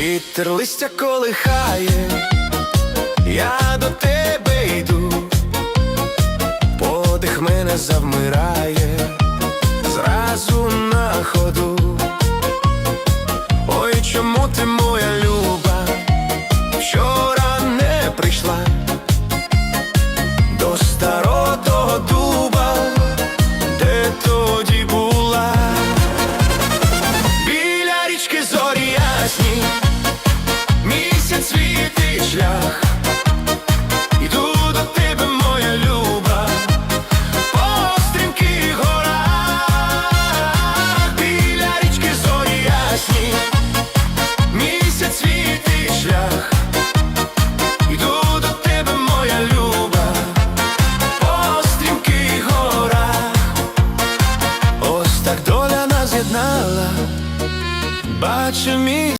Вітер листя колихає, я до тебе йду, подих мене завмирає, зразу на ходу. Ой, чому ти моя люба? Що свій шлях, іду до тебе, моя люба, по стрімких біля річки зорі місяць свій шлях, іду до тебе, моя люба, по стрімких ось так доля нас з'єднала, бачу мій.